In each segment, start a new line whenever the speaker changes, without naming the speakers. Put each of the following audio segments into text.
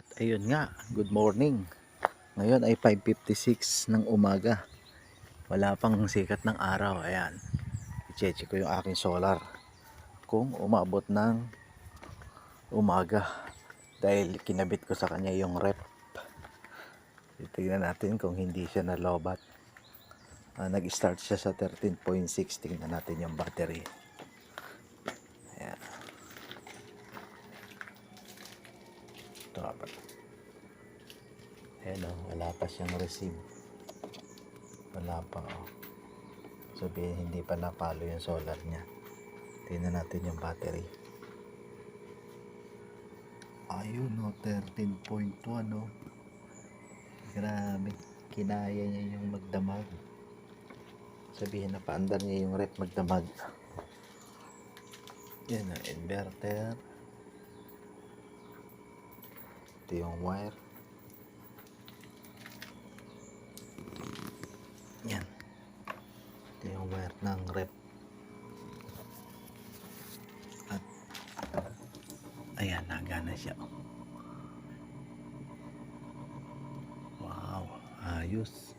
At ayun nga, good morning. Ngayon ay 5.56 ng umaga. Wala pang sikat ng araw. Ayan. I-check ko yung aking solar. Kung umabot ng umaga. Dahil kinabit ko sa kanya yung rep. Tignan natin kung hindi siya nalobat. Ah, nag-start siya sa 13.6. Tingnan natin yung battery. Ito nga pala. Ayan o, wala pa siyang receive. Wala pa o. Sabihin hindi pa napalo yung solar niya. Tingnan natin yung battery. Ayun o, 13.1 o. Grabe, kinaya niya yung magdamag. Sabihin na paandar niya yung rep magdamag. Yan ang inverter. Ito yung wire. Yan. Ito yung wire ng rep. At ayan, nagana siya. Wow, ayos.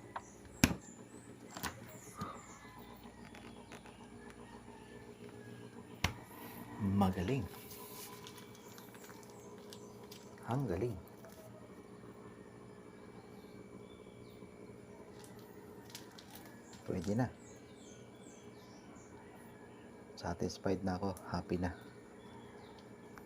Magaling. Ang galing. Pwede na. Satisfied na ako. Happy na.